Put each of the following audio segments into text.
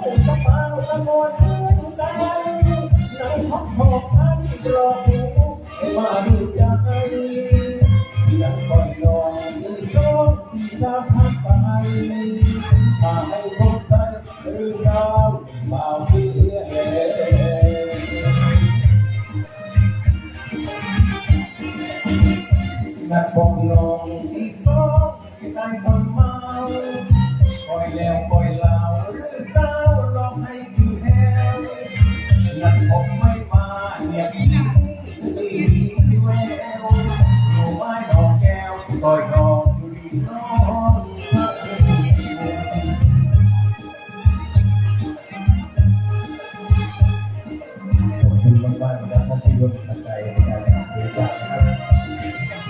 นักบองลองที่สองที่ใต้คน ผมไม่มาเนี่ยมีแววหนูไม้ดอกแก้วคอยดอกอยู่ดีน้องขอบคุณมากๆนะครับท่านที่ร่วมทำใจในการบริจาคนะครับน้องเขากับเอาลอยเล่นกันนั่งพักหอบพันรอให้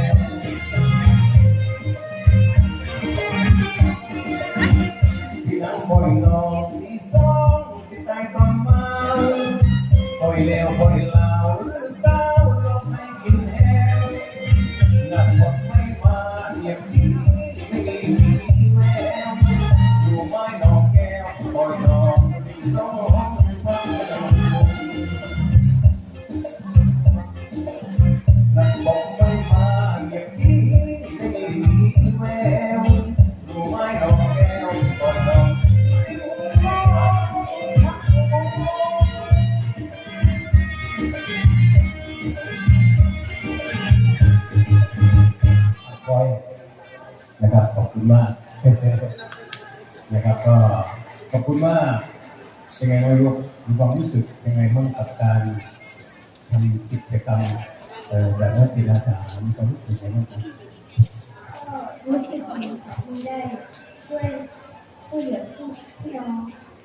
อยแล้วปล่อยลาวหรือสาวลองให้กินแห้งนักบดไม่มาอย่างนี้ไม่มีแววอยู่ไม้นอกแก้วคอยนอกน้องฟั คอยนะครับขอบคุณมากนะครับก็ขอบคุณมากเป็นไงไม่รู้มีความรู้สึกยังไงบ้างกับการทำกิจกรรมแบบนักกีฬาสามีความรู้สึกยังไงบ้างครับก็รู้สึกดีที่ได้ช่วยช่วยเหลือพี่พี่น้อง